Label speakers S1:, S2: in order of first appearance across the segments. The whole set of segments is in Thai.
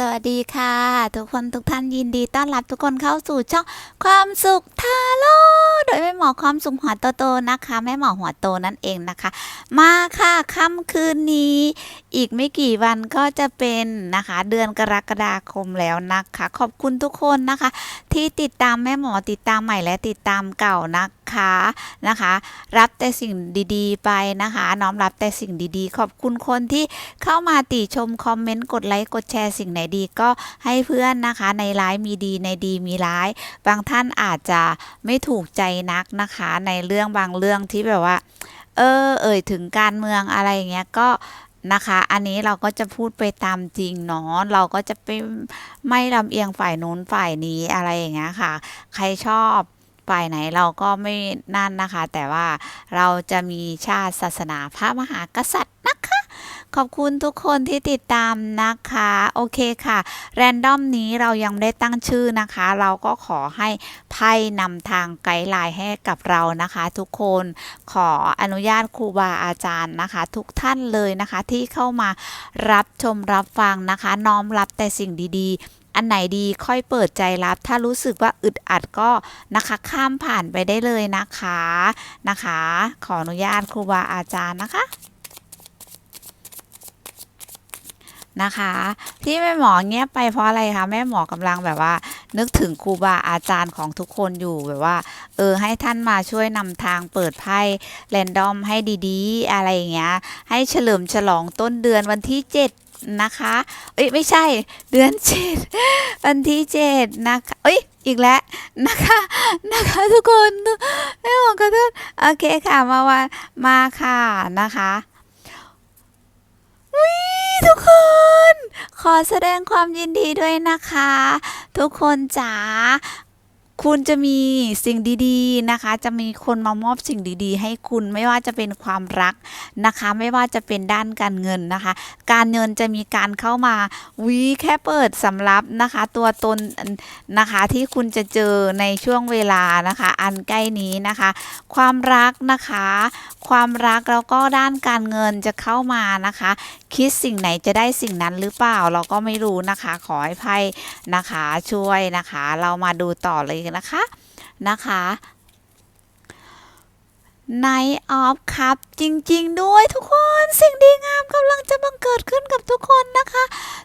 S1: สวัสดีค่ะ ทุกคนทุกท่านยินดีต้อนรับทุกคนเข้าสู่ช่องความสุขทาโร่โดยแม่หมอความสุขหัวโตๆนะคะ แม่หมอหัวโตนั่นเองนะคะ มาค่ะค่ำคืนนี้ อีกไม่กี่วันก็จะเป็นนะคะ เดือนกรกฎาคมแล้วนะคะ ขอบคุณทุกคนนะคะ ที่ติดตามแม่หมอติดตามใหม่และติดตามเก่านะคะนะคะ รับแต่สิ่งดีๆ ไปนะคะ น้อมรับแต่สิ่งดีๆ ขอบคุณคนที่เข้ามาติชมคอมเมนต์กดไลค์กดแชร์สิ่งไหนดีก็ให้เพื่อนนะคะในร้ายมีดีในดีมีร้าย บางท่านอาจจะไม่ถูกใจนักนะคะ ในเรื่องบางเรื่องที่แบบว่า เออ เอ่ยถึงการเมืองอะไรอย่างเงี้ยก็นะคะ อันนี้เราก็จะพูดไปตามจริงเนาะ เราก็จะไปไม่ลำเอียงฝ่ายนู้นฝ่ายนี้อะไรอย่างเงี้ยค่ะ ใครชอบฝ่ายไหนเราก็ไม่นั่นนะคะ แต่ว่าเราจะมีชาติศาสนาพระมหากษัตริย์นะคะ ขอบคุณทุกคนที่ติดตามนะคะ โอเคค่ะ แรนดอมนี้เรายังไม่ได้ตั้งชื่อนะคะ เราก็ขอให้ไพ่นำทางไกด์ไลน์ให้กับเรานะคะ ทุกคนขออนุญาตครูบาอาจารย์นะคะ ทุกท่านเลยนะคะที่เข้ามารับชมรับฟังนะคะ น้อมรับแต่สิ่งดีๆอันไหนดีค่อยเปิดใจรับ ถ้ารู้สึกว่าอึดอัดก็นะคะข้ามผ่านไปได้เลยนะคะนะคะ ขออนุญาตครูบาอาจารย์นะคะ นะคะ ที่แม่หมอเงียบไปเพราะอะไรคะแม่หมอกำลังแบบว่า นึกถึงครูบาอาจารย์ของทุกคนอยู่แบบว่า เออให้ท่านมาช่วยนำทางเปิดไพ่แรนดอมให้ดีๆ อะไรอย่างเงี้ย ให้เฉลิมฉลองต้นเดือนวันที่ 7นะคะ เอ้ยไม่ใช่เดือน7วันที่7นะคะ เอ้ยอีกแล้วนะคะนะคะทุกคนแม่หมอขอโทษโอเคค่ะมาวันมาค่ะนะคะ วิทุกคน ขอแสดงความยินดีด้วยนะคะ ทุกคนจ๋า คุณจะมีสิ่งดีๆนะคะ จะมีคนมามอบสิ่งดีๆ ให้คุณไม่ว่าจะเป็นความรักนะคะ ไม่ว่าจะเป็นด้านการเงินนะคะ การเงินจะมีการเข้ามาวิแค่เปิดสำรับนะคะ ตัวตนนะคะที่คุณจะเจอในช่วงเวลานะคะ อันใกล้นี้นะคะ ความรักนะคะ ความรักแล้วก็ด้านการเงินจะเข้ามานะคะ คิดสิ่งไหนจะได้สิ่งนั้นหรือเปล่าเราก็ไม่รู้นะคะ ขอให้ไพ่นะคะช่วยนะคะ เรามาดูต่อเลยนะคะนะคะ Night of Cup จริง ๆ ด้วยทุกคนสิ่งดีงามกำลังจะบังเกิดขึ้นกับทุกคนนะคะ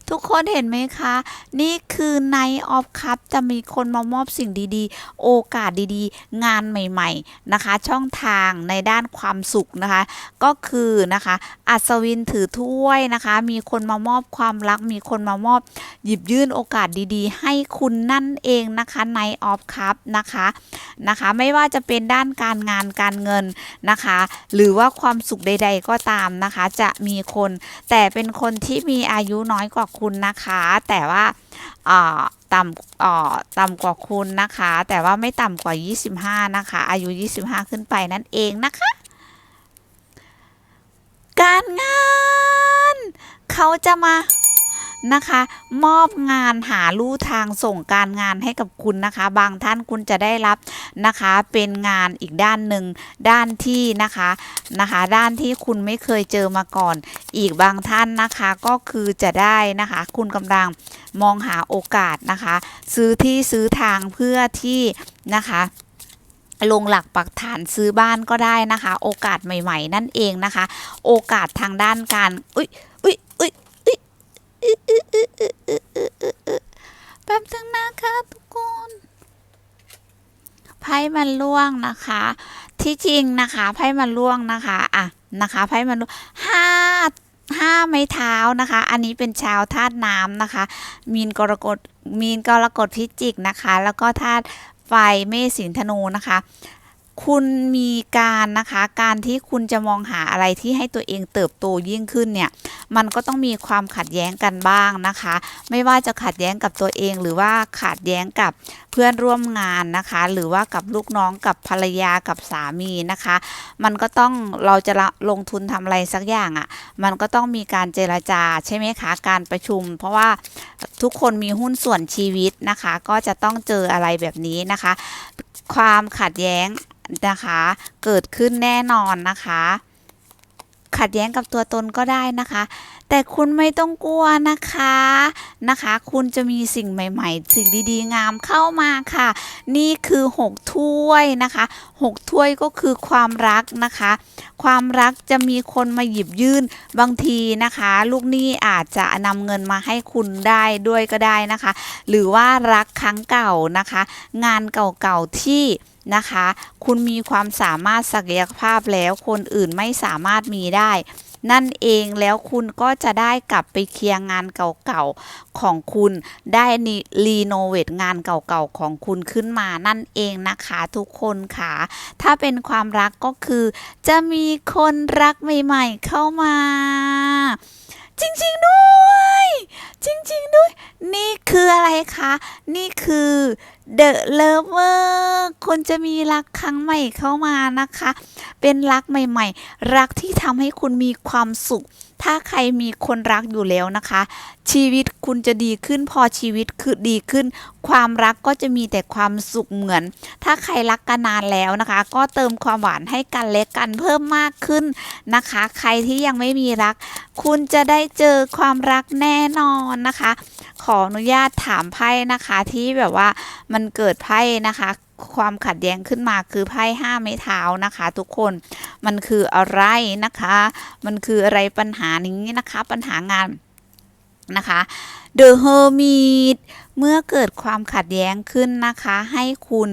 S1: ทุกคนเห็นไหมคะ นี่คือ Night of Cup จะมีคนมามอบสิ่งดีๆ โอกาสดีๆ งานใหม่ ๆนะคะ ช่องทางในด้านความสุขนะคะ ก็คือนะคะ อัศวินถือถ้วยนะคะ มีคนมามอบความรัก มีคนมามอบ หยิบยื่นโอกาสดีๆ ให้คุณนั่นเองนะคะ Night of Cup นะคะนะคะ ไม่ว่าจะเป็นด้านการงานการเงินนะคะ หรือว่าความสุขใด ๆ ก็ตามนะคะ จะมีคน แต่เป็นคนที่มีอายุน้อยกว่าคุณนะคะ แต่ว่าต่ำอ่อต่ำกว่าคุณนะคะ แต่ว่าไม่ต่ำกว่า 25 นะคะ อายุ 25 ขึ้นไปนั่นเองนะคะ การงาน เขาจะมา นะคะ มอบงานหาลู่ทางส่งการงานให้กับคุณนะคะ บางท่านคุณจะได้รับนะคะเป็นงานอีกด้านหนึ่งด้านที่นะคะนะคะ ด้านที่คุณไม่เคยเจอมาก่อน อีกบางท่านนะคะก็คือจะได้นะคะ คุณกำลังมองหาโอกาสนะคะ ซื้อที่ซื้อทางเพื่อที่นะคะลงหลักปักฐานซื้อบ้านก็ได้นะคะ โอกาสใหม่ ๆ นั่นเองนะคะ โอกาสทางด้านการ อุ้ยอุ้ยอุ้ย แป๊บนึงนะคะทุกคนไพ่มันล่วงนะคะ ที่จริงนะคะไพ่มันล่วงนะคะอะนะคะไพ่มันล่วงห้าห้าไม้เท้านะคะ อันนี้เป็นชาวธาตุน้ำนะคะ มีนกรกฎมีนกรกฎพิจิกนะคะ แล้วก็ธาตุไฟเมษสิงธนูนะคะ คุณมีการนะคะ การที่คุณจะมองหาอะไรที่ให้ตัวเองเติบโตยิ่งขึ้นเนี่ย มันก็ต้องมีความขัดแย้งกันบ้างนะคะ ไม่ว่าจะขัดแย้งกับตัวเองหรือว่าขัดแย้งกับ เพื่อนร่วมงานนะคะ หรือว่ากับลูกน้องกับภรรยากับสามีนะคะ มันก็ต้องเราจะลงทุนทำอะไรสักอย่างอะ่ะ มันก็ต้องมีการเจรจาใช่ไหมคะการประชุม เพราะว่าทุกคนมีหุ้นส่วนชีวิตนะคะ ก็จะต้องเจออะไรแบบนี้นะคะ ความขัดแย้งนะคะ เกิดขึ้นแน่นอนนะคะ ขัดแย้งกับตัวตนก็ได้นะคะ แต่คุณไม่ต้องกลัวนะคะนะคะ คุณจะมีสิ่งใหม่ ๆ สิ่งดีๆ งามเข้ามาค่ะ นี่คือหกถ้วยนะคะหกถ้วยก็คือความรักนะคะ ความรักจะมีคนมาหยิบยื่นบางทีนะคะ ลูกหนี้อาจจะนำเงินมาให้คุณได้ด้วยก็ได้นะคะ หรือว่ารักครั้งเก่านะคะ งานเก่าๆที่นะคะ คุณมีความสามารถศักยภาพแล้วคนอื่นไม่สามารถมีได้ นั่นเองแล้วคุณก็จะได้กลับไปเคลียร์งานเก่าๆของคุณได้รีโนเวทงานเก่าๆของคุณขึ้นมานั่นเองนะคะทุกคนค่ะ ถ้าเป็นความรักก็คือ จะมีคนรักใหม่ๆเข้ามา จริง ๆ ด้วย จริง ๆ ด้วย นี่คืออะไรคะ นี่คือ The Lover คนจะมีรักครั้งใหม่เข้ามานะคะ เป็นรักใหม่ ๆ รักที่ทำให้คุณมีความสุข ถ้าใครมีคนรักอยู่แล้วนะคะ ชีวิตคุณจะดีขึ้นพอชีวิตคือดีขึ้น ความรักก็จะมีแต่ความสุขเหมือน ถ้าใครรักกันนานแล้วนะคะ ก็เติมความหวานให้กันและกันเพิ่มมากขึ้นนะคะ ใครที่ยังไม่มีรัก คุณจะได้เจอความรักแน่นอนนะคะ ขออนุญาตถามไพ่นะคะที่แบบว่ามันเกิดไพ่นะคะ ความขัดแย้งขึ้นมาคือไพ่ห้าไม้เท้านะคะ ทุกคนมันคืออะไรนะคะ มันคืออะไรปัญหานี้นะคะ ปัญหางานนะคะ The Hermit เมื่อเกิดความขัดแย้งขึ้นนะคะ ให้คุณ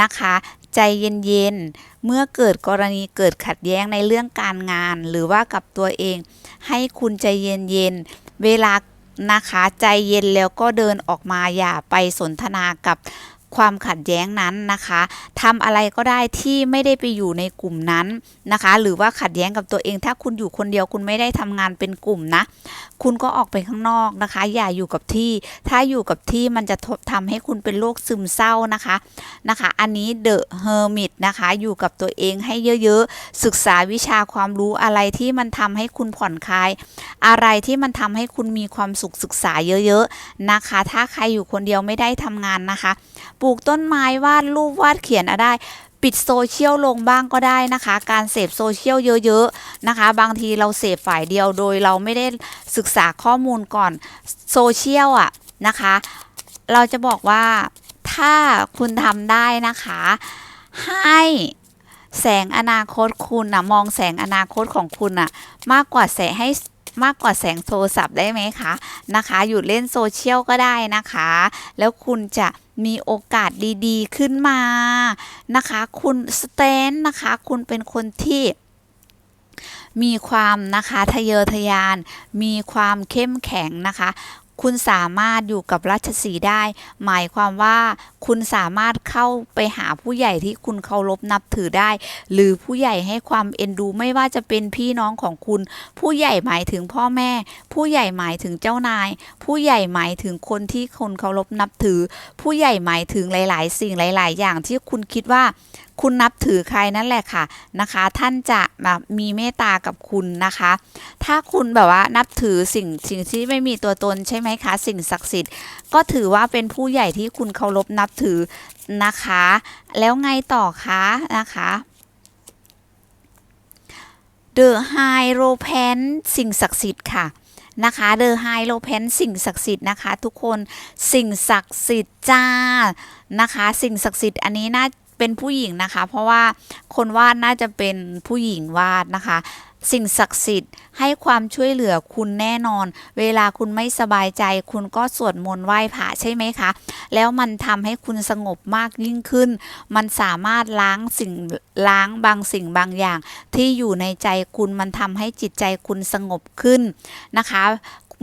S1: นะคะใจเย็นๆ เมื่อเกิดกรณีเกิดขัดแย้งในเรื่องการงาน หรือว่ากับตัวเอง ให้คุณใจเย็นๆ เวลานะคะใจเย็นแล้วก็เดินออกมาอย่าไปสนทนากับ ความขัดแย้งนั้นนะคะทำอะไรก็ได้ที่ไม่ได้ไปอยู่ในกลุ่มนั้นนะคะ หรือว่าขัดแย้งกับตัวเอง ถ้าคุณอยู่คนเดียวคุณไม่ได้ทำงานเป็นกลุ่มนะ คุณก็ออกไปข้างนอกนะคะ อย่าอยู่กับที่ ถ้าอยู่กับที่มันจะทำให้คุณเป็นโรคซึมเศร้านะคะนะคะ อันนี้ The Hermit นะคะ อยู่กับตัวเองให้เยอะๆ ศึกษาวิชาความรู้อะไรที่มันทำให้คุณผ่อนคลาย อะไรที่มันทำให้คุณมีความสุขศึกษาเยอะๆนะคะ ถ้าใครอยู่คนเดียวไม่ได้ทำงานนะคะ ปลูกต้นไม้วาดรูปวาดเขียนอะได้ ปิดโซเชียลลงบ้างก็ได้นะคะ การเสพโซเชียลเยอะๆนะคะ บางทีเราเสพฝ่ายเดียวโดยเราไม่ได้ศึกษาข้อมูลก่อนโซเชียลอะนะคะ เราจะบอกว่าถ้าคุณทำได้นะคะ ให้แสงอนาคตคุณนะมองแสงอนาคตของคุณนะมากกว่าแสงให้ มากกว่าแสงโทรศัพท์ได้ไหมคะนะคะหยุดเล่นโซเชียลก็ได้นะคะ แล้วคุณจะมีโอกาสดีๆขึ้นมานะคะ คุณสเตนนะคะ คุณเป็นคนที่มีความนะคะทะเยอทะยาน มีความเข้มแข็งนะคะ คุณสามารถอยู่กับราชสีได้ หมายความว่าคุณสามารถเข้าไปหาผู้ใหญ่ที่คุณเคารพนับถือได้ หรือผู้ใหญ่ให้ความเอ็นดูไม่ว่าจะเป็นพี่น้องของคุณ ผู้ใหญ่หมายถึงพ่อแม่ ผู้ใหญ่หมายถึงเจ้านาย ผู้ใหญ่หมายถึงคนที่คนเคารพนับถือ ผู้ใหญ่หมายถึงหลาย ๆ สิ่งหลาย ๆ อย่างที่คุณคิดว่าคุณนับถือใครนั่นแหละค่ะนะคะ ท่านจะแบบมีเมตตากับคุณนะคะ ถ้าคุณแบบว่านับถือสิ่งสิ่งที่ไม่มีตัวตนใช่ไหมคะ สิ่งศักดิ์สิทธิ์ ก็ถือว่าเป็นผู้ใหญ่ที่คุณเคารพนับถือนะคะ แล้วไงต่อคะนะคะ The High r o p a n สิ่งศักดิ์สิทธิ์ค่ะนะคะ The High r o p a n สิ่งศักดิ์สิทธิ์นะคะ ทุกคนสิ่งศักดิ์สิทธิ์จ้านะคะ สิ่งศักดิ์สิทธิ์อันนี้น่า เป็นผู้หญิงนะคะ เพราะว่าคนวาดน่าจะเป็นผู้หญิงวาดนะคะ สิ่งศักดิ์สิทธิ์ให้ความช่วยเหลือคุณแน่นอน เวลาคุณไม่สบายใจ คุณก็สวดมนต์ไหว้พระใช่ไหมคะ แล้วมันทำให้คุณสงบมากยิ่งขึ้น มันสามารถล้างสิ่งล้างบางสิ่งบางอย่าง ที่อยู่ในใจคุณมันทำให้จิตใจคุณสงบขึ้นนะคะ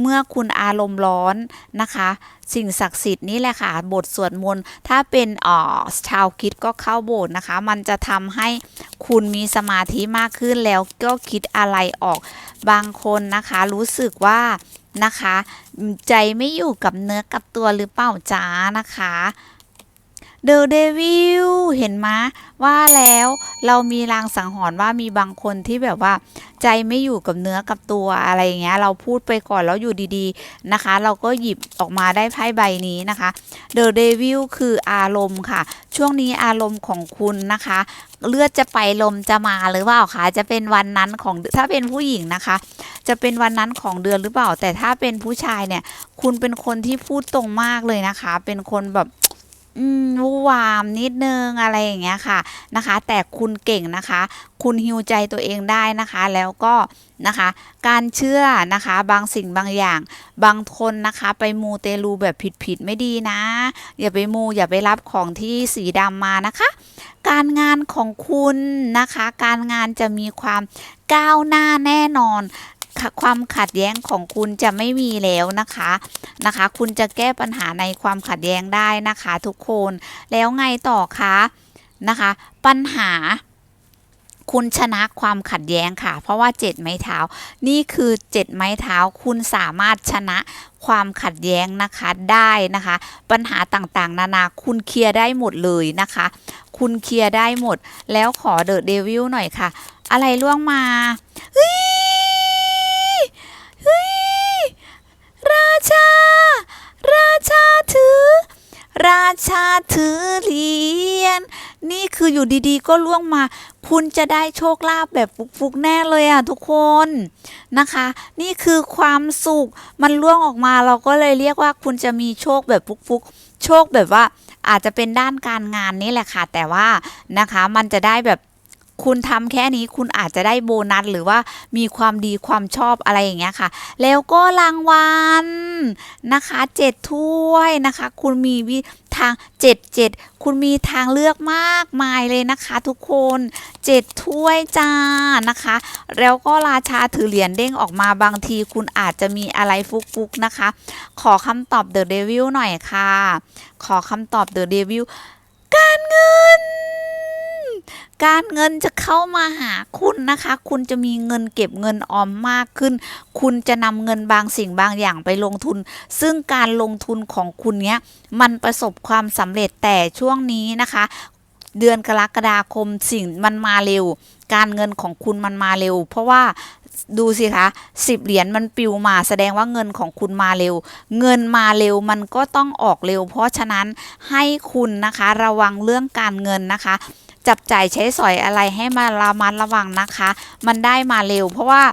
S1: เมื่อคุณอารมณ์ร้อนนะคะ สิ่งศักดิ์สิทธิ์นี่แหละค่ะ บทสวดมนต์ ถ้าเป็นอ๋อชาวคิดก็เข้าโบสถ์นะคะ มันจะทำให้คุณมีสมาธิมากขึ้นแล้วก็คิดอะไรออก บางคนนะคะ รู้สึกว่านะคะ ใจไม่อยู่กับเนื้อกับตัวหรือเปล่าจ้านะคะ เดอะเดวิลเห็นไหมว่าแล้วเรามีรางสังหรณ์ว่ามีบางคนที่แบบว่า ใจไม่อยู่กับเนื้อกับตัวอะไรอย่างเงี้ย เราพูดไปก่อนแล้วอยู่ดีๆนะคะ เราก็หยิบออกมาได้ไพ่ใบนี้นะคะ The Devil คืออารมณ์ค่ะ ช่วงนี้อารมณ์ของคุณนะคะ เลือดจะไปลมจะมาหรือเปล่าคะจะเป็นวันนั้นของถ้าเป็นผู้หญิงนะคะ จะเป็นวันนั้นของเดือนหรือเปล่า แต่ถ้าเป็นผู้ชายเนี่ย คุณเป็นคนที่พูดตรงมากเลยนะคะ เป็นคนแบบ วู่วามนิดนึงอะไรอย่างเงี้ยค่ะนะคะ แต่คุณเก่งนะคะ คุณฮิวใจตัวเองได้นะคะ แล้วก็นะคะ การเชื่อนะคะบางสิ่งบางอย่าง บางคนนะคะ ไปมูเตลูแบบผิดๆไม่ดีนะ อย่าไปมูอย่าไปรับของที่สีดำมานะคะ การงานของคุณนะคะ การงานจะมีความก้าวหน้าแน่นอน ความขัดแย้งของคุณจะไม่มีแล้วนะคะนะคะ คุณจะแก้ปัญหาในความขัดแย้งได้นะคะทุกคนแล้วไงต่อคะนะคะ ปัญหาคุณชนะความขัดแย้งค่ะ เพราะว่าเจ็ดไม้เท้า นี่คือเจ็ดไม้เท้า คุณสามารถชนะความขัดแย้งนะคะได้นะคะ ปัญหาต่างๆ นานาคุณเคลียร์ได้หมดเลยนะคะ คุณเคลียร์ได้หมด แล้วขอเดอะเดวิลหน่อยค่ะ อะไรล่วงมาเฮ้ยเฮ้ยราชา ราชาถือ ราชาถือเหรียญนี่คืออยู่ดีๆ ก็ล่วงมา คุณจะได้โชคลาภแบบฟุกๆแน่เลยอะทุกคนนะคะ นี่คือความสุขมันล่วงออกมาเราก็เลยเรียกว่าคุณจะมีโชคแบบฟุกๆ โชคแบบว่าอาจจะเป็นด้านการงานนี่แหละค่ะ แต่ว่านะคะมันจะได้แบบ คุณทำแค่นี้คุณอาจจะได้โบนัสหรือว่ามีความดีความชอบอะไรอย่างเงี้ยค่ะ แล้วก็รางวัลนะคะเจ็ดถ้วยนะคะ คุณมีวิทางเจ็ดเจ็ดคุณมีทางเลือกมากมายเลยนะคะทุกคนเจ็ดถ้วยจ้านะคะ แล้วก็ราชาถือเหรียญเด้งออกมาบางทีคุณอาจจะมีอะไรฟุกๆนะคะ ขอคำตอบ The Devil หน่อยค่ะ ขอคำตอบ The Devil การเงิน การเงินจะเข้ามาหาคุณนะคะ คุณจะมีเงินเก็บเงินออมมากขึ้น คุณจะนำเงินบางสิ่งบางอย่างไปลงทุน ซึ่งการลงทุนของคุณเนี้ยมันประสบความสำเร็จแต่ช่วงนี้นะคะ เดือนกรกฎาคมสิ่งมันมาเร็ว การเงินของคุณมันมาเร็ว เพราะว่าดูสิคะสิบเหรียญมันปิวมาแสดงว่าเงินของคุณมาเร็ว เงินมาเร็วมันก็ต้องออกเร็ว เพราะฉะนั้นให้คุณนะคะระวังเรื่องการเงินนะคะ จับจ่ายใช้สอยอะไรให้มาระมัดระวังนะคะ มันได้มาเร็ว เพราะว่า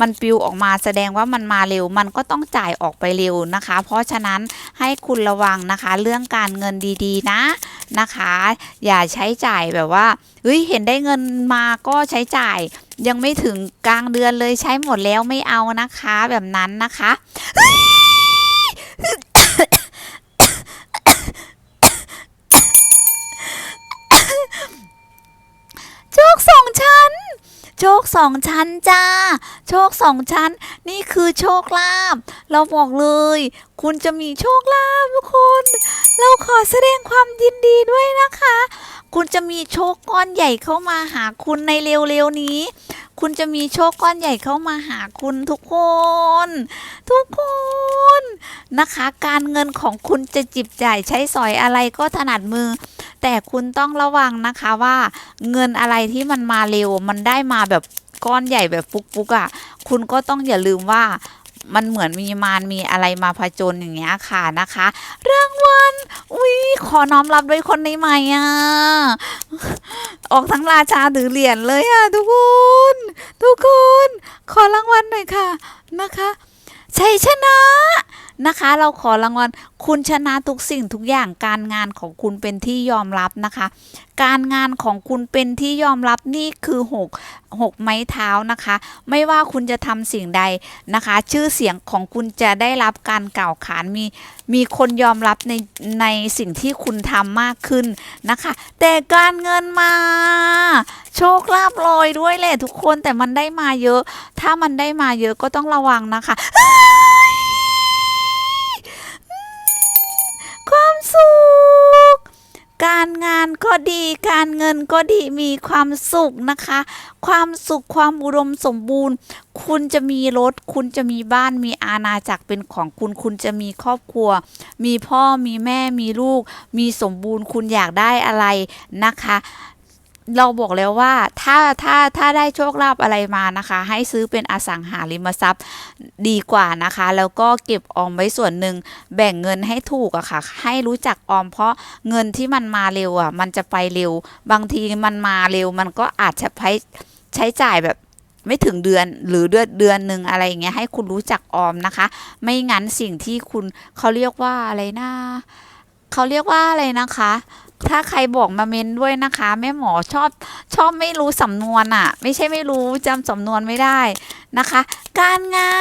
S1: มันปลิวออกมาแสดงว่ามันมาเร็ว มันก็ต้องจ่ายออกไปเร็วนะคะ เพราะฉะนั้นให้คุณระวังนะคะ เรื่องการเงินดีๆนะนะคะ อย่าใช้จ่ายแบบว่าเฮ้ยเห็นได้เงินมาก็ใช้จ่าย ยังไม่ถึงกลางเดือนเลยใช้หมดแล้วไม่เอานะคะ แบบนั้นนะคะเฮ้ย โชคสองชั้น โชคสองชั้นจ้า โชคสองชั้น นี่คือโชคลาภเราบอกเลย คุณจะมีโชคลาภทุกคน เราขอแสดงความยินดีด้วยนะคะ คุณจะมีโชคก้อนใหญ่เข้ามาหาคุณในเร็วๆนี้ คุณจะมีโชคก้อนใหญ่เข้ามาหาคุณทุกคน ทุกคนนะคะ การเงินของคุณจะจิบจ่ายใช้สอยอะไรก็ถนัดมือ แต่คุณต้องระวังนะคะว่าเงินอะไรที่มันมาเร็ว มันได้มาแบบก้อนใหญ่แบบฟุกๆอะ่ะ คุณก็ต้องอย่าลืมว่ามันเหมือนมีมารมีอะไรมาผจญอย่างเงี้ยค่ะนะคะรางวัลอุ้ยขอน้อมรับด้วยคนในใหม่อะออกทั้งราชาถือเหรียญเลยอะทุกคนทุกคน ขอรางวัลหน่อยค่ะนะคะชัยชนะ นะคะ เราขอรางวัลคุณชนะทุกสิ่งทุกอย่างการงานของคุณเป็นที่ยอมรับนะคะ การงานของคุณเป็นที่ยอมรับนี่คือหกหกไม้เท้านะคะ ไม่ว่าคุณจะทำสิ่งใดนะคะ ชื่อเสียงของคุณจะได้รับการกล่าวขานมีมีคนยอมรับในในสิ่งที่คุณทำมากขึ้นนะคะ แต่การเงินมา โชคลาภลอยด้วยแหละทุกคนแต่มันได้มาเยอะ ถ้ามันได้มาเยอะก็ต้องระวังนะคะ การงานก็ดีการเงินก็ดีมีความสุขนะคะ ความสุขความอุดมสมบูรณ์ คุณจะมีรถ คุณจะมีบ้านมีอาณาจักรเป็นของคุณ คุณจะมีครอบครัว มีพ่อมีแม่มีลูก มีสมบูรณ์ คุณอยากได้อะไรนะคะ เราบอกแล้วว่าถ้าถ้าถ้าได้โชคลาภอะไรมานะคะ ให้ซื้อเป็นอสังหาริมทรัพย์ดีกว่านะคะ แล้วก็เก็บออมไว้ส่วนหนึ่งแบ่งเงินให้ถูกอะค่ะ ให้รู้จักออมเพราะเงินที่มันมาเร็วอะมันจะไปเร็ว บางทีมันมาเร็ว มันก็อาจจะใช้ใช้จ่ายแบบไม่ถึงเดือนหรือเดือนเดือนหนึ่งอะไรอย่างเงี้ยให้คุณรู้จักออมนะคะ ไม่งั้นสิ่งที่คุณเขาเรียกว่าอะไรนะเขาเรียกว่าอะไรนะคะ ถ้าใครบอกมาเมนด้วยนะคะแม่หมอชอบชอบไม่รู้สำนวนอะไม่ใช่ไม่รู้จำสำนวนไม่ได้นะคะ การงา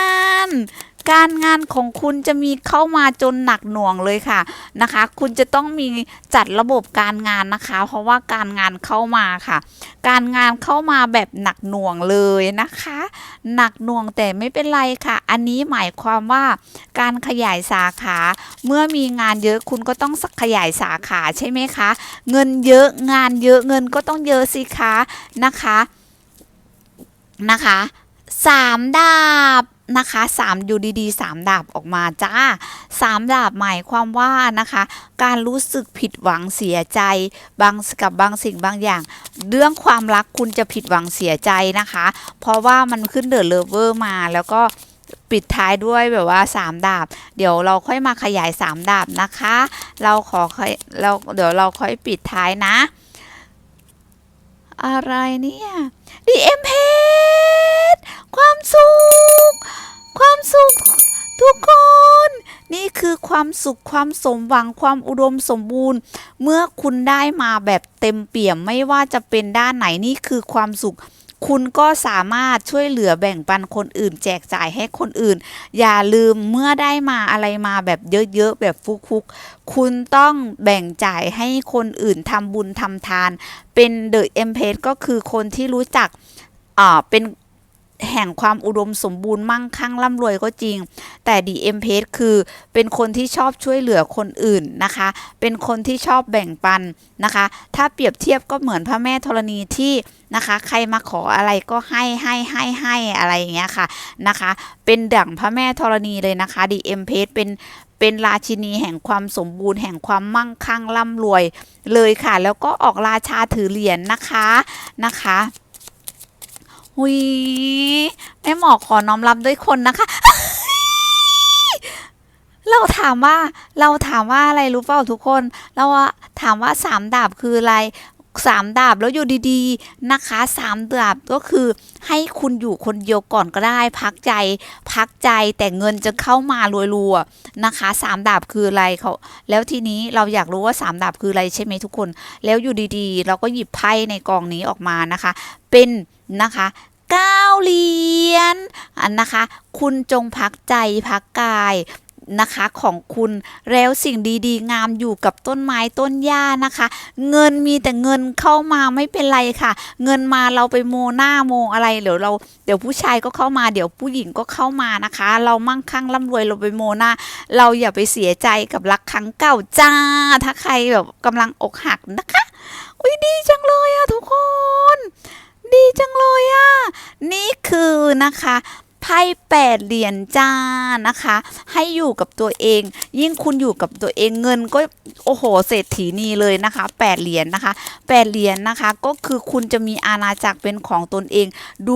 S1: น การงานของคุณจะมีเข้ามาจนหนักหน่วงเลยค่ะนะคะ คุณจะต้องมีจัดระบบการงานนะคะ เพราะว่าการงานเข้ามาค่ะ การงานเข้ามาแบบหนักหน่วงเลยนะคะ หนักหน่วงแต่ไม่เป็นไรค่ะ อันนี้หมายความว่าการขยายสาขา เมื่อมีงานเยอะคุณก็ต้องขยายสาขาใช่ไหมคะ เงินเยอะงานเยอะเงินก็ต้องเยอะสิคะนะคะนะคะสามดาบ นะคะสามอยู่ดีๆสามดาบออกมาจ้าสามดาบหมายความว่านะคะ การรู้สึกผิดหวังเสียใจบางกับบางสิ่งบางอย่าง เรื่องความรักคุณจะผิดหวังเสียใจนะคะ เพราะว่ามันขึ้นเดอะเลเวอร์มาแล้วก็ปิดท้ายด้วยแบบว่าสามดาบ เดี๋ยวเราค่อยมาขยายสามดาบนะคะ เราขอค่อยเราเดี๋ยวเราค่อยปิดท้ายนะ อะไรเนี่ย DM p a g ความสุข ความสุข ทุกคน นี่คือความสุขความสมหวังความอุดมสมบูรณ์ เมื่อคุณได้มาแบบเต็มเปี่ยมไม่ว่าจะเป็นด้านไหนนี่คือความสุข คุณก็สามารถช่วยเหลือแบ่งปันคนอื่น แจกจ่ายให้คนอื่น อย่าลืมเมื่อได้มาอะไรมาแบบเยอะๆแบบฟุกๆ คุณต้องแบ่งจ่ายให้คนอื่นทำบุญทำทาน เป็นเดอะเอ็มเพก็คือคนที่รู้จักอ่าเป็น แห่งความอุดมสมบูรณ์มั่งคั่งร่ำรวยก็จริง แต่ดีเอ็มเพคือเป็นคนที่ชอบช่วยเหลือคนอื่นนะคะ เป็นคนที่ชอบแบ่งปันนะคะ ถ้าเปรียบเทียบก็เหมือนพระแม่ธรณีที่นะคะ ใครมาขออะไรก็ให้ให้ให้ให้อะไรอย่างเงี้ยค่ะนะคะ เป็นดั่งพระแม่ธรณีเลยนะคะดีเอ็มเพเป็นเป็นราชินีแห่งความสมบูรณ์แห่งความมั่งคั่งร่ำรวยเลยค่ะ แล้วก็ออกราชาถือเหรียญนะคะนะคะ หุยแม่หมอขอน้อมรับด้วยคนนะคะ เราถามว่าเราถามว่าอะไรรู้เปล่าทุกคน เราถามว่าสามดาบคืออะไรสามดาบแล้วอยู่ดีๆนะคะสามดาบก็คือให้คุณอยู่คนเดียวก่อนก็ได้ พักใจพักใจแต่เงินจะเข้ามารัวๆนะคะสามดาบคืออะไรเขาแล้วทีนี้เราอยากรู้ว่าสามดาบคืออะไรใช่ไหมทุกคน แล้วอยู่ดีๆ เราก็หยิบไพ่ในกองนี้ออกมานะคะ เป็น นะคะเก้าเหรียญอันนะคะ คุณจงพักใจพักกายนะคะของคุณแล้วสิ่งดีๆ งามอยู่กับต้นไม้ต้นหญ้านะคะ เงินมีแต่เงินเข้ามาไม่เป็นไรค่ะ เงินมาเราไปโมหน้าโมอะไรเดี๋ยวเราเดี๋ยวผู้ชายก็เข้ามาเดี๋ยวผู้หญิงก็เข้ามานะคะ เรามั่งคั่งร่ำรวยเราไปโมหน้า เราอย่าไปเสียใจกับรักครั้งเก่าจ้า ถ้าใครแบบกำลังอกหักนะคะอุ้ยดีจังเลยอะทุกคน ดีจังเลยอะนี่คือนะคะไพ่แปดเหรียญจ้านะคะ ให้อยู่กับตัวเอง ยิ่งคุณอยู่กับตัวเองเงินก็โอ้โหเศรษฐีนีเลยนะคะแปดเหรียญนะคะแปดเหรียญนะคะ ก็คือคุณจะมีอาณาจักรเป็นของตนเอง ดู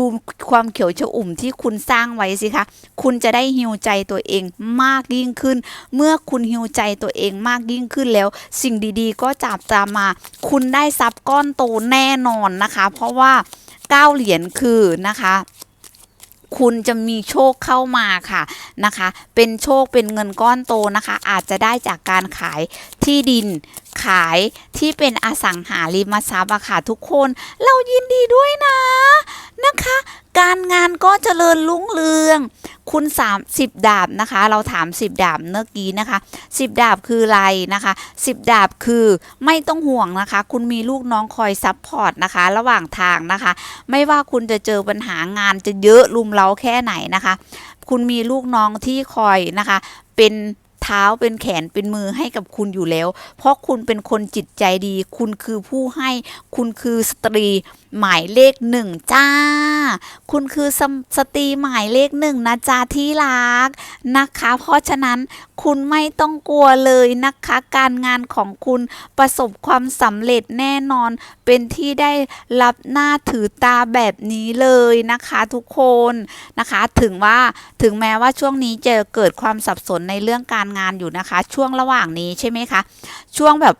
S1: ความเขียวชอุ่มที่คุณสร้างไว้สิคะคุณจะได้ฮิวใจตัวเองมากยิ่งขึ้น เมื่อคุณฮิวใจตัวเองมากยิ่งขึ้นแล้ว สิ่งดีๆ ก็จับตามมา คุณได้ทรัพย์ก้อนโตแน่นอนนะคะ เพราะว่า เก้าเหรียญคือนะคะคุณจะมีโชคเข้ามาค่ะนะคะ เป็นโชคเป็นเงินก้อนโตนะคะ อาจจะได้จากการขายที่ดินขายที่เป็นอสังหาริมทรัพย์อะค่ะทุกคน เรายินดีด้วยนะนะคะ การงานก็เจริญรุ่งเรือง คุณ30 ดาบนะคะ เราถาม 10 ดาบเมื่อกี้นะคะ 10 ดาบคืออะไรนะคะ 10 ดาบคือไม่ต้องห่วงนะคะ คุณมีลูกน้องคอยซัพพอร์ตนะคะ ระหว่างทางนะคะ ไม่ว่าคุณจะเจอปัญหางานจะเยอะลุมเล้าแค่ไหนนะคะ คุณมีลูกน้องที่คอยนะคะ เป็นเท้าเป็นแขนเป็นมือให้กับคุณอยู่แล้ว เพราะคุณเป็นคนจิตใจดี คุณคือผู้ให้ คุณคือสตรี หมายเลขหนึ่งจ้า คุณคือสสตรีหมายเลขหนึ่งนะจ๊ะที่รักนะคะ เพราะฉะนั้นคุณไม่ต้องกลัวเลยนะคะ การงานของคุณประสบความสำเร็จแน่นอน เป็นที่ได้รับหน้าถือตาแบบนี้เลยนะคะทุกคนนะคะ ถึงว่าถึงแม้ว่าช่วงนี้จะเกิดความสับสนในเรื่องการงานอยู่นะคะ ช่วงระหว่างนี้ใช่ไหมคะ ช่วงแบบ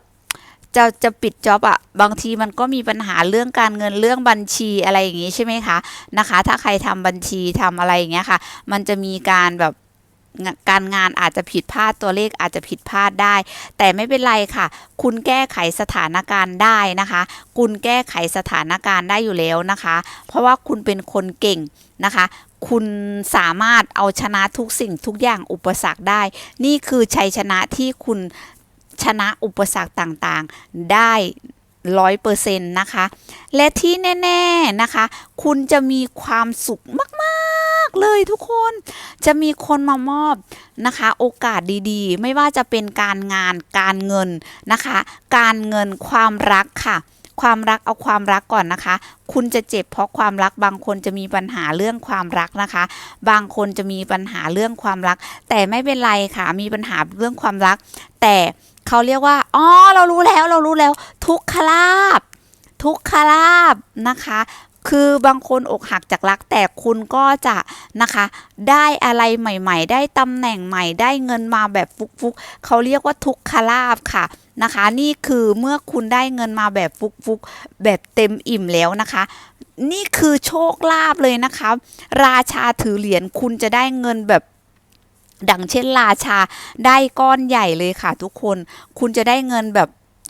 S1: จะจะปิดจ็อบอะบางทีมันก็มีปัญหาเรื่องการเงินเรื่องบัญชีอะไรอย่างงี้ใช่ไหมคะนะคะ ถ้าใครทำบัญชีทำอะไรอย่างเงี้ยค่ะ มันจะมีการแบบการงานอาจจะผิดพลาดตัวเลขอาจจะผิดพลาดได้ แต่ไม่เป็นไรค่ะ คุณแก้ไขสถานการณ์ได้นะคะ คุณแก้ไขสถานการณ์ได้อยู่แล้วนะคะ เพราะว่าคุณเป็นคนเก่งนะคะ คุณสามารถเอาชนะทุกสิ่งทุกอย่างอุปสรรคได้ นี่คือชัยชนะที่คุณ ชนะอุปสรรคต่างๆ ได้ร้อยเปอร์เซ็นต์นะคะ และที่แน่ ๆนะคะ คุณจะมีความสุขมากๆเลยทุกคน จะมีคนมามอบนะคะ โอกาสดีๆ ไม่ว่าจะเป็นการงานการเงินนะคะ การเงินความรักค่ะ ความรักเอาความรักก่อนนะคะ คุณจะเจ็บเพราะความรักบางคนจะมีปัญหาเรื่องความรักนะคะ บางคนจะมีปัญหาเรื่องความรัก แต่ไม่เป็นไรค่ะ มีปัญหาเรื่องความรัก แต่ เขาเรียกว่า อ๋อ เรารู้แล้ว เรารู้แล้ว ทุกขลาบ ทุกขลาบนะคะ คือบางคนอกหักจากรัก แต่คุณก็จะนะคะ ได้อะไรใหม่ ๆ ได้ตำแหน่งใหม่ ได้เงินมาแบบฟุกๆ เขาเรียกว่าทุกขลาบค่ะนะคะ นี่คือเมื่อคุณได้เงินมาแบบฟุกๆ แบบเต็มอิ่มแล้วนะคะนี่คือโชคลาภเลยนะคะ ราชาถือเหรียญคุณจะได้เงินแบบ ดังเช่นราชาได้ก้อนใหญ่เลยค่ะทุกคน คุณจะได้เงินแบบ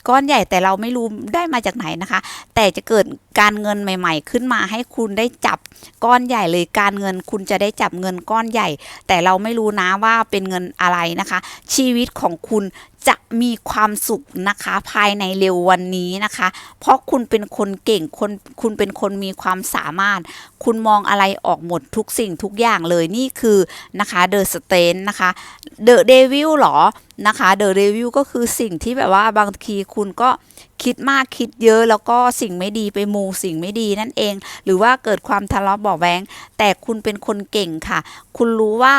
S1: ก้อนใหญ่แต่เราไม่รู้ได้มาจากไหนนะคะ แต่จะเกิดการเงินใหม่ ๆ ขึ้นมาให้คุณได้จับก้อนใหญ่เลยการเงินคุณจะได้จับเงินก้อนใหญ่ แต่เราไม่รู้นะว่าเป็นเงินอะไรนะคะ ชีวิตของคุณจะมีความสุขนะคะภายในเร็ววันนี้นะคะ เพราะคุณเป็นคนเก่งคนคุณเป็นคนมีความสามารถ คุณมองอะไรออกหมดทุกสิ่งทุกอย่างเลยนี่คือนะคะเดอะสเตนนะคะเดอะเดวิลหรอ นะคะเดอะเดวิลก็คือสิ่งที่แบบว่าบางทีคุณก็คิดมากคิดเยอะแล้วก็สิ่งไม่ดีไปมูสิ่งไม่ดีนั่นเอง หรือว่าเกิดความทะเลาะเบาแวงแต่คุณเป็นคนเก่งค่ะ คุณรู้ว่า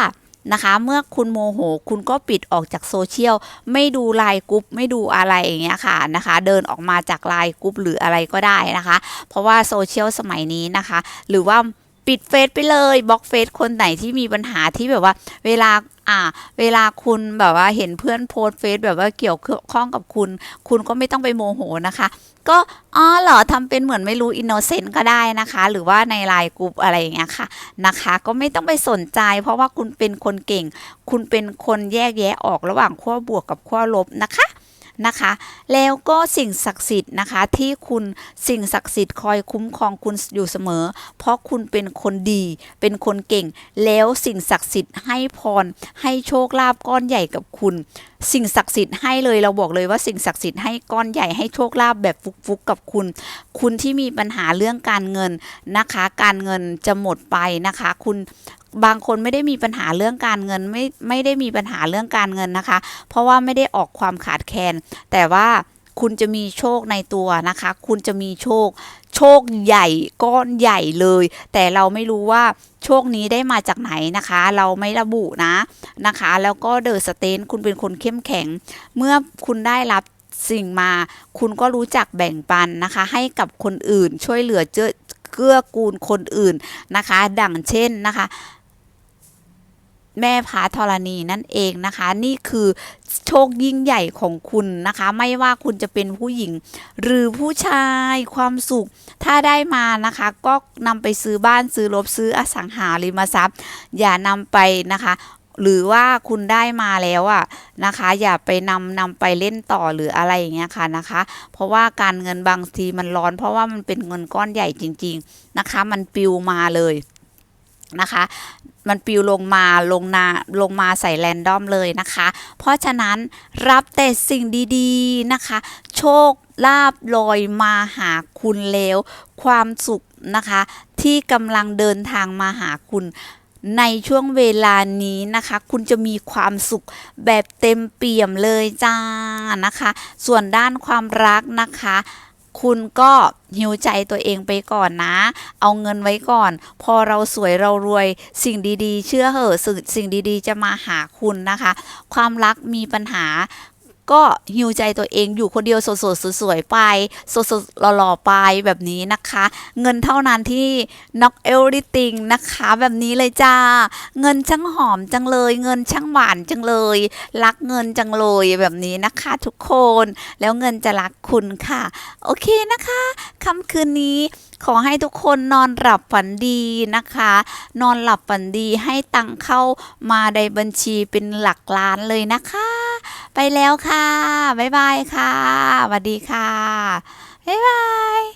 S1: นะคะเมื่อคุณโมโหคุณก็ปิดออกจากโซเชียลไม่ดูไลน์กรุ๊ปไม่ดูอะไรอย่างเงี้ยค่ะนะคะ เดินออกมาจากไลน์กรุ๊ปหรืออะไรก็ได้นะคะ เพราะว่าโซเชียลสมัยนี้นะคะ หรือว่า ปิดเฟซไปเลยบล็อกเฟซคนไหนที่มีปัญหาที่แบบว่า เวลาอ่า เวลาคุณแบบว่าเห็นเพื่อนโพสเฟซแบบว่าเกี่ยวข้องกับคุณ คุณก็ไม่ต้องไปโมโหนะคะ ก็อ๋อเหรอทำเป็นเหมือนไม่รู้อินโนเซนต์ก็ได้นะคะ หรือว่าในไลน์กลุ่มอะไรอย่างเงี้ยค่ะนะคะ ก็ไม่ต้องไปสนใจ เพราะว่าคุณเป็นคนเก่ง คุณเป็นคนแยกแยะออกระหว่างขั้วบวกกับขั้วลบนะคะ นะคะ แล้วก็สิ่งศักดิ์สิทธิ์นะคะที่คุณสิ่งศักดิ์สิทธิ์คอยคุ้มครองคุณอยู่เสมอ เพราะคุณเป็นคนดี เป็นคนเก่ง แล้วสิ่งศักดิ์สิทธิ์ให้พร ให้โชคลาภก้อนใหญ่กับคุณ สิ่งศักดิ์สิทธิ์ให้เลยเราบอกเลยว่าสิ่งศักดิ์สิทธิ์ให้ก้อนใหญ่ให้โชคลาภแบบฟุกๆกับคุณ คุณที่มีปัญหาเรื่องการเงินนะคะ การเงินจะหมดไปนะคะ คุณ บางคนไม่ได้มีปัญหาเรื่องการเงินไม่ไม่ได้มีปัญหาเรื่องการเงินนะคะ เพราะว่าไม่ได้ออกความขาดแคลนแต่ว่าคุณจะมีโชคในตัวนะคะ คุณจะมีโชค โชคใหญ่ก้อนใหญ่เลย แต่เราไม่รู้ว่าโชคนี้ได้มาจากไหนนะคะ เราไม่ระบุนะนะคะ แล้วก็เดอะสเตนคุณเป็นคนเข้มแข็ง เมื่อคุณได้รับสิ่งมาคุณก็รู้จักแบ่งปันนะคะ ให้กับคนอื่นช่วยเหลือเจอเกื้อกูลคนอื่นนะคะ ดังเช่นนะคะ แม่พาธรณีนั่นเองนะคะ นี่คือโชคยิ่งใหญ่ของคุณนะคะ ไม่ว่าคุณจะเป็นผู้หญิง หรือผู้ชายความสุข ถ้าได้มานะคะ ก็นำไปซื้อบ้านซื้อรถซื้ออสังหาริมทรัพย์ อย่านำไปนะคะหรือว่าคุณได้มาแล้วอะนะคะ อย่าไปนำนำไปเล่นต่อหรืออะไรอย่างเงี้ยค่ะนะคะ เพราะว่าการเงินบางทีมันร้อน เพราะว่ามันเป็นเงินก้อนใหญ่จริง ๆนะคะ มันปิวมาเลยนะคะ มันปลิวลงมาลงนาลงมาใส่แรนดอมเลยนะคะ เพราะฉะนั้นรับแต่สิ่งดีๆนะคะ โชคลาภลอยมาหาคุณแล้ว ความสุขนะคะ ที่กำลังเดินทางมาหาคุณในช่วงเวลานี้นะคะ คุณจะมีความสุขแบบเต็มเปี่ยมเลยจ้านะคะ ส่วนด้านความรักนะคะ คุณก็หิวใจตัวเองไปก่อนนะ เอาเงินไว้ก่อน พอเราสวยเรารวยสิ่งดีๆ เชื่อเหอะสิ่งสิ่งดีๆ จะมาหาคุณนะคะ ความรักมีปัญหา ก็หิวใจตัวเองอยู่คนเดียวสดๆสวยๆไปสดๆหล่อๆไปแบบนี้นะคะ เงินเท่านั้นที่ knock everything นะคะแบบนี้เลยจ้า เงินช่างหอมจังเลย เงินช่างหวานจังเลย รักเงินจังเลยแบบนี้นะคะทุกคน แล้วเงินจะรักคุณค่ะ โอเคนะคะค่ำคืนนี้ขอให้ทุกคนนอนหลับฝันดีนะคะ นอนหลับฝันดีให้ตังเข้ามาในบัญชีเป็นหลักล้านเลยนะคะ ไปแล้วค่ะ บ๊ายบายค่ะสวัสดีค่ะ บ๊ายบาย